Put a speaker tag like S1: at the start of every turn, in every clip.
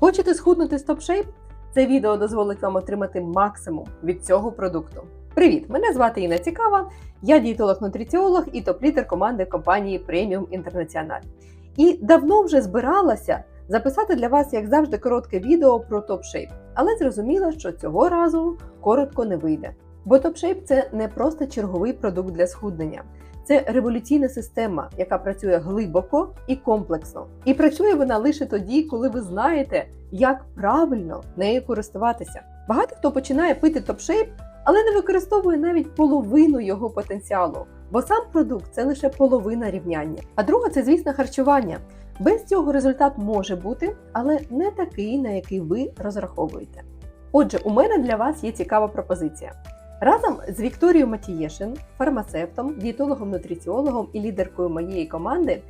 S1: Хочете схуднути з TopShape? Це відео дозволить вам отримати максимум від цього продукту. Привіт! Мене звати Інна Цікава, я дієтолог-нутриціолог і топ-лідер команди компанії Premium International. І давно вже збиралася записати для вас, як завжди, коротке відео про TopShape, але зрозуміла, що цього разу коротко не вийде. Бо TopShape – це не просто черговий продукт для схуднення. Це революційна система, яка працює глибоко і комплексно. І працює вона лише тоді, коли ви знаєте, як правильно нею користуватися. Багато хто починає пити TopShape, але не використовує навіть половину його потенціалу, бо сам продукт це лише половина рівняння. А друга це, звісно, харчування. Без цього результат може бути, але не такий, на який ви розраховуєте. Отже, у мене для вас є цікава пропозиція. Разом з Вікторією Матієшин, фармацевтом, дієтологом-нутриціологом і лідеркою моєї команди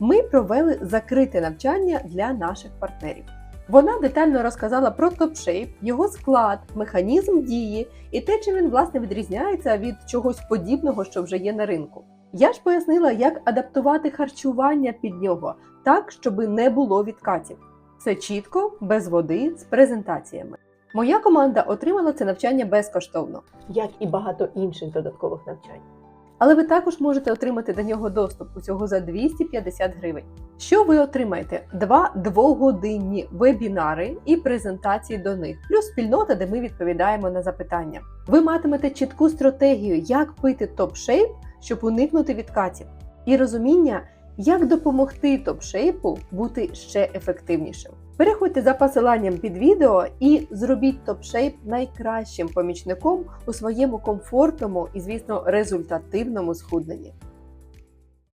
S1: ми провели закрите навчання для наших партнерів. Вона детально розказала про TopShape, його склад, механізм дії і те, чим він власне відрізняється від чогось подібного, що вже є на ринку. Я ж пояснила, як адаптувати харчування під нього так, щоб не було відкатів. Все чітко, без води, з презентаціями. Моя команда отримала це навчання безкоштовно, як і багато інших додаткових навчань. Але ви також можете отримати до нього доступ усього за 250 гривень. Що ви отримаєте? Два двогодинні вебінари і презентації до них, плюс спільнота, де ми відповідаємо на запитання. Ви матимете чітку стратегію, як пити топ-шейп, щоб уникнути відкатів, і розуміння, як допомогти топ-шейпу бути ще ефективнішим. Переходьте за посиланням під відео і зробіть топшейп найкращим помічником у своєму комфортному і, звісно, результативному схудненні.